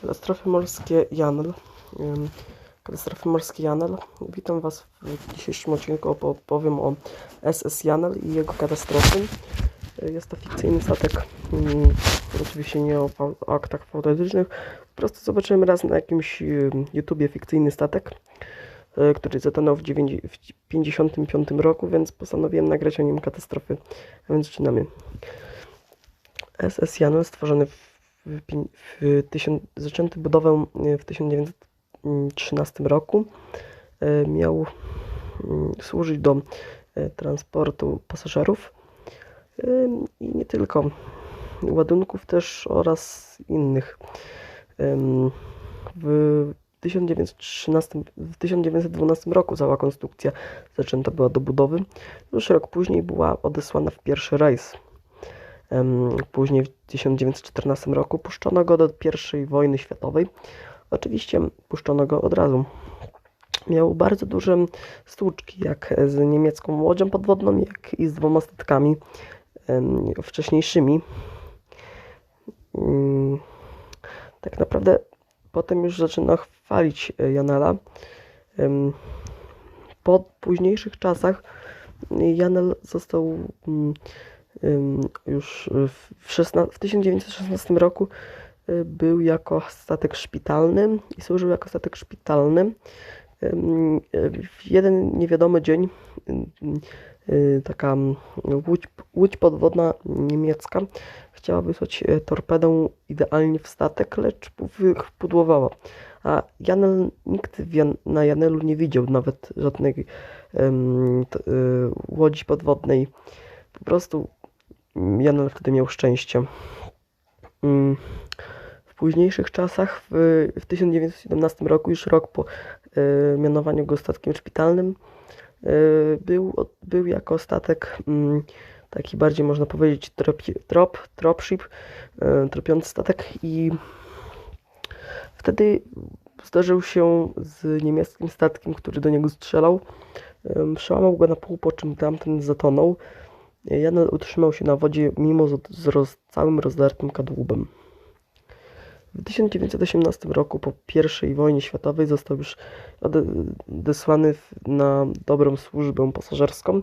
Katastrofy morskie Janel. Katastrofy morskie Janel. Witam Was w dzisiejszym odcinku. Opo- Opowiem o SS Janel i jego katastrofy. Y, Jest to fikcyjny statek. ym, Oczywiście nie o, aktach fautystycznych. Po prostu zobaczyłem raz na jakimś YouTubie fikcyjny statek, y, który zatonął w 1955 roku, więc postanowiłem nagrać o nim katastrofy. A więc zaczynamy. SS Janel stworzony w, w, pię- w tysiąc, zaczęty budowę e, w 1913 roku. E, Miał mm, służyć do e, transportu pasażerów i nie tylko ładunków też oraz innych. W 1913, w 1912 roku cała konstrukcja zaczęta była do budowy. Już rok później była odesłana w pierwszy rejs. Później w 1914 roku puszczono go do I wojny światowej. Oczywiście puszczono go od razu. Miał bardzo duże stłuczki, jak z niemiecką łodzią podwodną, jak i z dwoma statkami wcześniejszymi. Mm, Tak naprawdę potem już zaczyna chwalić e, Janela. Po późniejszych czasach Janel został mm, już w, w, szesna- w 1916 roku y, był jako statek szpitalny i służył jako statek szpitalny. Y, W jeden niewiadomy dzień y, taka łódź, łódź podwodna niemiecka chciała wysłać y, torpedę idealnie w statek, lecz pudłowała. A Janel, nikt na Janelu nie widział nawet żadnej ym, t, y, łodzi podwodnej. Po prostu Janel wtedy miał szczęście. Mm, W późniejszych czasach, w, w 1917 roku, już rok po e, mianowaniu go statkiem szpitalnym, e, był, był jako statek mm, taki bardziej można powiedzieć trop, trop, dropship, e, tropiący statek i wtedy zdarzył się z niemieckim statkiem, który do niego strzelał. Em, Przełamał go na pół, po czym tamten zatonął. Janel utrzymał się na wodzie mimo z, roz, całym rozdartym kadłubem. W 1918 roku po I wojnie światowej został już ode- odesłany na dobrą służbę pasażerską.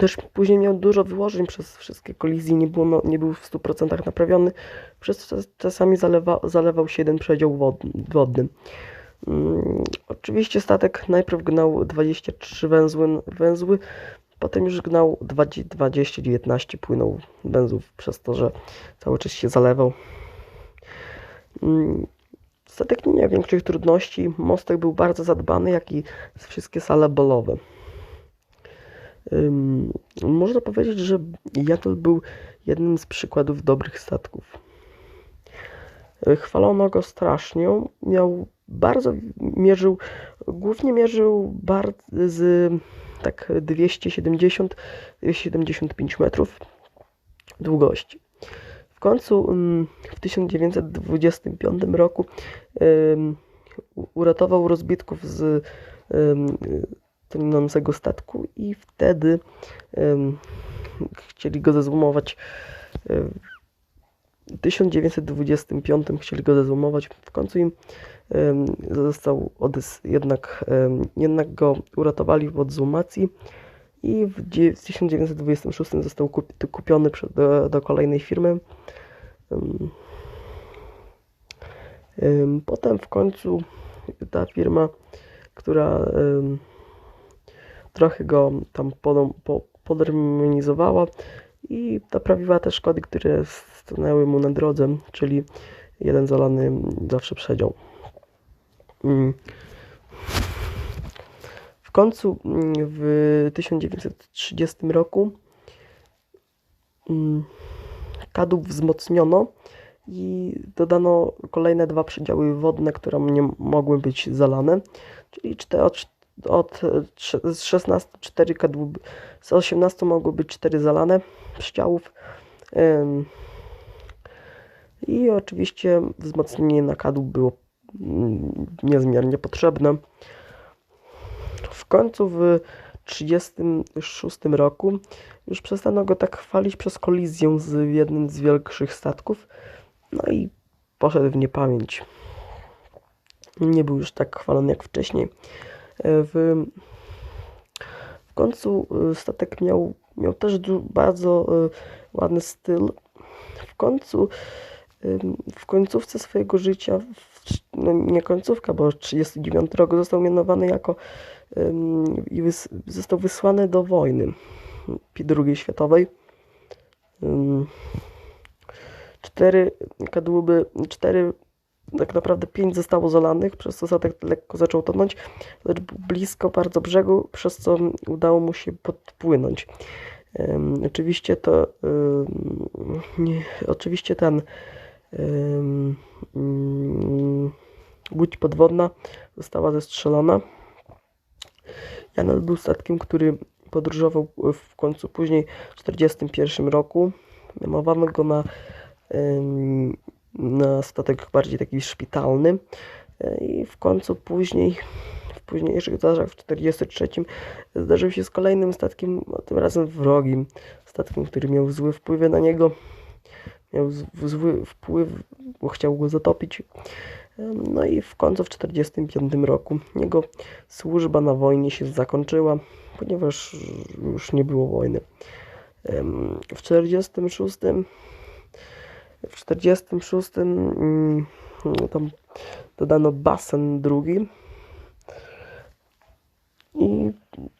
Też później miał dużo wyłożeń przez wszystkie kolizje, nie, było, no- nie był w 100% naprawiony, przez co czasami zalewa, zalewał się jeden przedział wod- wodny. Mm, Oczywiście statek najpierw gnał 23 węzły, węzły potem już gnał 20-19 płynął węzłów przez to, że cały czas się zalewał. Mm, Statek nie miał większych trudności. Mostek był bardzo zadbany, jak i wszystkie sale bolowe. Można powiedzieć, że Janel był jednym z przykładów dobrych statków. Chwalono go strasznie. Miał bardzo, mierzył, głównie mierzył bar, z tak 270-275 metrów długości. W końcu ym, w 1925 roku uratował rozbitków z tonącego statku i wtedy chcieli go zezłomować. Y, W 1925 chcieli go zezłomować. W końcu im ym, został odys, jednak, ym, jednak go uratowali od złomacji i w dzie- w 1926 został kup, kupiony do, do kolejnej firmy. Potem w końcu ta firma, która trochę go tam podą- po, podremionizowała i naprawiła te szkody, które stanęły mu na drodze, czyli jeden zalany zawsze przedział. Mm. W końcu mm, w 1930 roku mm, kadłub wzmocniono i dodano kolejne dwa przedziały wodne, które nie mogły być zalane, czyli od, od z 16 4 kadłuby, z 18 mogły być 4 zalane przedziałów. I oczywiście wzmocnienie na kadłub było mm, niezmiernie potrzebne. W końcu w 1936 roku już przestano go tak chwalić przez kolizję z jednym z większych statków. No i poszedł w niepamięć. Nie był już tak chwalony jak wcześniej. E, W, w końcu e, statek miał, miał też bardzo e, ładny styl. W końcu, w końcówce swojego życia, w, no nie końcówka, bo 39 rok został mianowany jako i wys, został wysłany do wojny II światowej. Cztery kadłuby, cztery, tak naprawdę pięć zostało zalanych, przez co statek lekko zaczął tonąć, lecz blisko bardzo brzegu, przez co udało mu się podpłynąć. Em, oczywiście to, em, nie, oczywiście ten łódź podwodna została zestrzelona. Janel był statkiem, który podróżował w końcu później w 1941 roku. Mianowano go na, na statek bardziej taki szpitalny i w końcu później w późniejszych zdarzeniach w 1943 zdarzył się z kolejnym statkiem, tym razem wrogim statkiem, który miał złe wpływy na niego. Miał zły wpływ, bo chciał go zatopić. No i w końcu w 1945 roku jego służba na wojnie się zakończyła, ponieważ już nie było wojny. W 1946 w 46 mm, tam dodano basen drugi i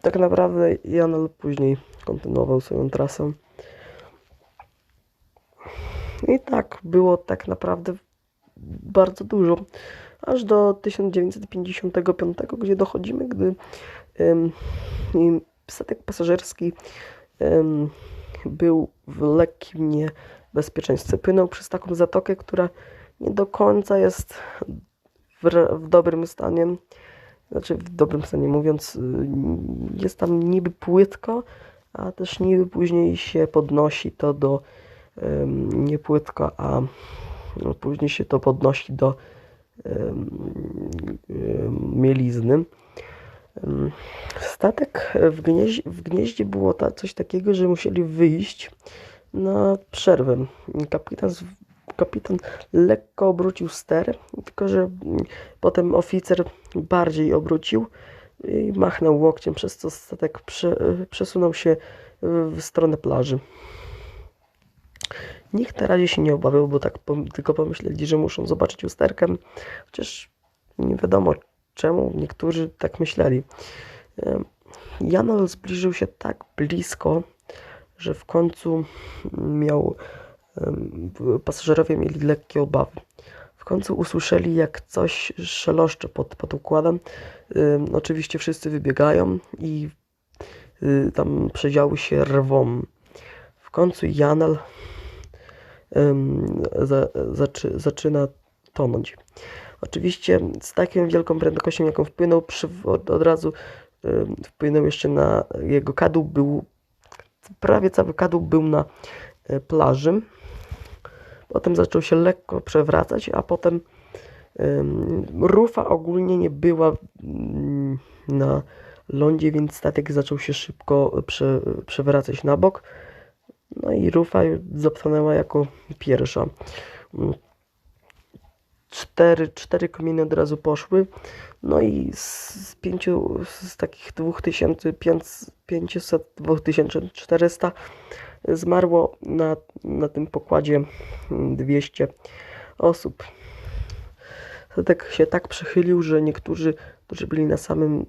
tak naprawdę Janel później kontynuował swoją trasę. I tak było tak naprawdę bardzo dużo. Aż do 1955, gdzie dochodzimy, gdy i statek pasażerski em, był w lekkim niebezpieczeństwie. Płynął przez taką zatokę, która nie do końca jest w, w dobrym stanie. Znaczy w dobrym stanie mówiąc, y, jest tam niby płytko, a też niby później się podnosi to do nie płytko, a no, później się to podnosi do mielizny. Statek w gnieździe, w gnieździe było ta, coś takiego, że musieli wyjść na przerwę. Kapitan, kapitan lekko obrócił ster, tylko że potem oficer bardziej obrócił i machnął łokciem, przez co statek prze, przesunął się w stronę plaży. Nikt na razie się nie obawiał, bo tak tylko pomyśleli, że muszą zobaczyć lusterkę, chociaż nie wiadomo czemu niektórzy tak myśleli. Janol zbliżył się tak blisko, że w końcu miał pasażerowie mieli lekkie obawy. W końcu usłyszeli, jak coś szeloszcze pod, pod układem. Oczywiście wszyscy wybiegają i y, tam przedziały się rwą. W końcu Janel za, zaczy, zaczyna tonąć. Oczywiście z taką wielką prędkością, jaką wpłynął, przy, od, od razu wpłynął jeszcze na jego kadłub, był prawie cały kadłub był na e, plaży. Potem zaczął się lekko przewracać, a potem rufa ogólnie nie była mm, na lądzie, więc statek zaczął się szybko prze, przewracać na bok. No i rufa zapłynęła jako pierwsza. Mm, Cztery, cztery kominy od razu poszły. No i z, pięciu, z takich 2500, 2400 zmarło na, na tym pokładzie mm, 200 osób. Statek się tak przechylił, że niektórzy, którzy byli na samym,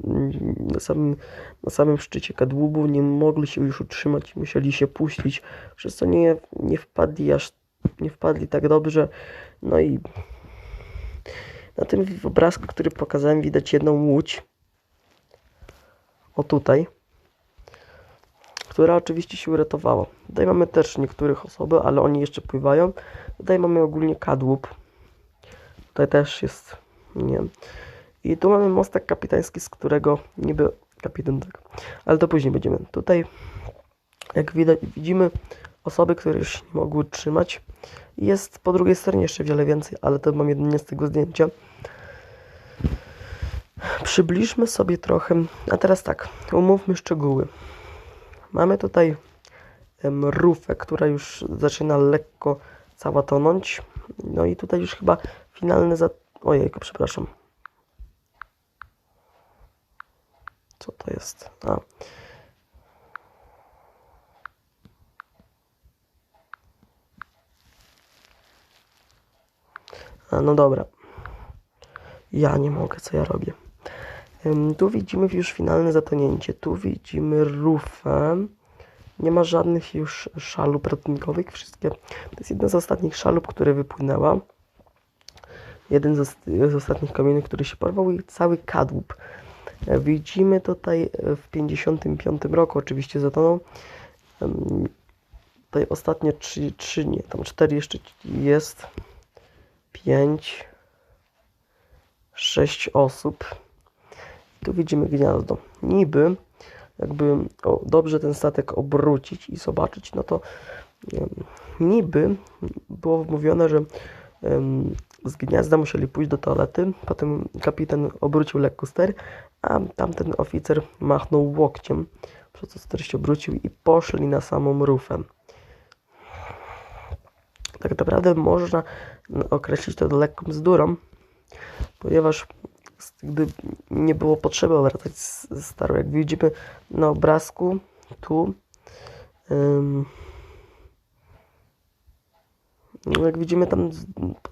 na samym, na samym szczycie kadłubu, nie mogli się już utrzymać i musieli się puścić, przez co nie, nie wpadli aż nie wpadli tak dobrze. No i na tym obrazku, który pokazałem, widać jedną łódź. O tutaj. Która oczywiście się uratowała. Tutaj mamy też niektórych osoby, ale oni jeszcze pływają. Tutaj mamy ogólnie kadłub. Tutaj też jest, nie wiem. I tu mamy mostek kapitański, z którego niby kapitan tak. Ale to później będziemy. Tutaj, jak widać, widzimy osoby, które już nie mogły trzymać. Jest po drugiej stronie jeszcze wiele więcej, ale to mam jedynie z tego zdjęcia. Przybliżmy sobie trochę. A teraz tak, umówmy szczegóły. Mamy tutaj em, rufę, która już zaczyna lekko cała tonąć. No i tutaj już chyba finalny za... Ojejku, przepraszam. Co to jest? A. A, no dobra. Ja nie mogę, co ja robię. Tu widzimy już finalne zatonięcie. Tu widzimy rufę. Nie ma żadnych już szalup ratunkowych. Wszystkie. To jest jedna z ostatnich szalup, które wypłynęła. Jeden z ostatnich kamieni, który się porwał i cały kadłub. Widzimy tutaj e, w 55 roku oczywiście zatonął. Ym, Tutaj ostatnie trzy, trzy, nie, tam cztery jeszcze jest. Pięć. Sześć osób. Tu widzimy gniazdo. Niby, jakby o, dobrze ten statek obrócić i zobaczyć, no to em, niby było mówione, że em, z gniazda musieli pójść do toalety. Potem kapitan obrócił lekko ster, a tamten oficer machnął łokciem, przez co ster się obrócił i poszli na samą rufę. Tak naprawdę można określić to lekką bzdurą, ponieważ gdy nie było potrzeby z starą, jak widzimy na obrazku tu no jak widzimy tam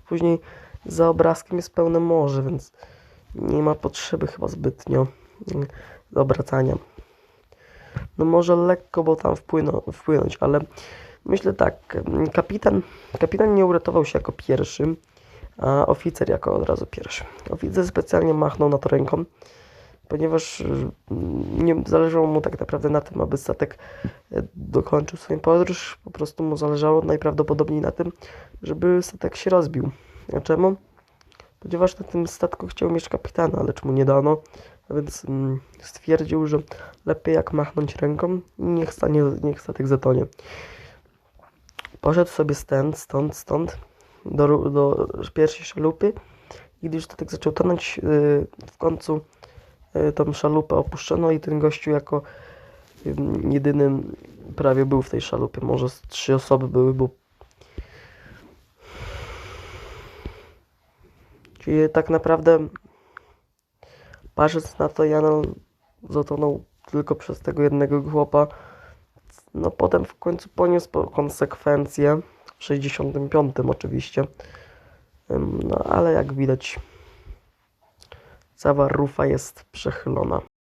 później za obrazkiem jest pełne morze, więc nie ma potrzeby chyba zbytnio mm, do obracania. No może lekko, bo tam wpłyną, wpłynąć, ale myślę tak, mm, kapitan, kapitan nie uratował się jako pierwszy, a oficer jako od razu pierwszy. Oficer specjalnie machnął na to ręką, ponieważ y, nie zależało mu tak naprawdę na tym, aby statek e, dokończył swoją podróż. Po prostu mu zależało najprawdopodobniej na tym, żeby statek się rozbił. A czemu? Ponieważ na tym statku chciał mieć kapitana, lecz mu nie dano, a więc mm, stwierdził, że lepiej jak machnąć ręką i niech, stanie, niech statek zatonie. Poszedł sobie stąd, stąd, stąd do, do pierwszej szalupy i gdy już statek zaczął tonąć, yy, w końcu yy, tą szalupę opuszczono i ten gościu jako ym, jedyny prawie był w tej szalupie. Może trzy osoby były, bo Czyli tak naprawdę patrząc na to, Janel zatonął tylko przez tego jednego chłopa. No potem w końcu poniósł po- konsekwencje w 65 oczywiście. No ale jak widać cała rufa jest przechylona.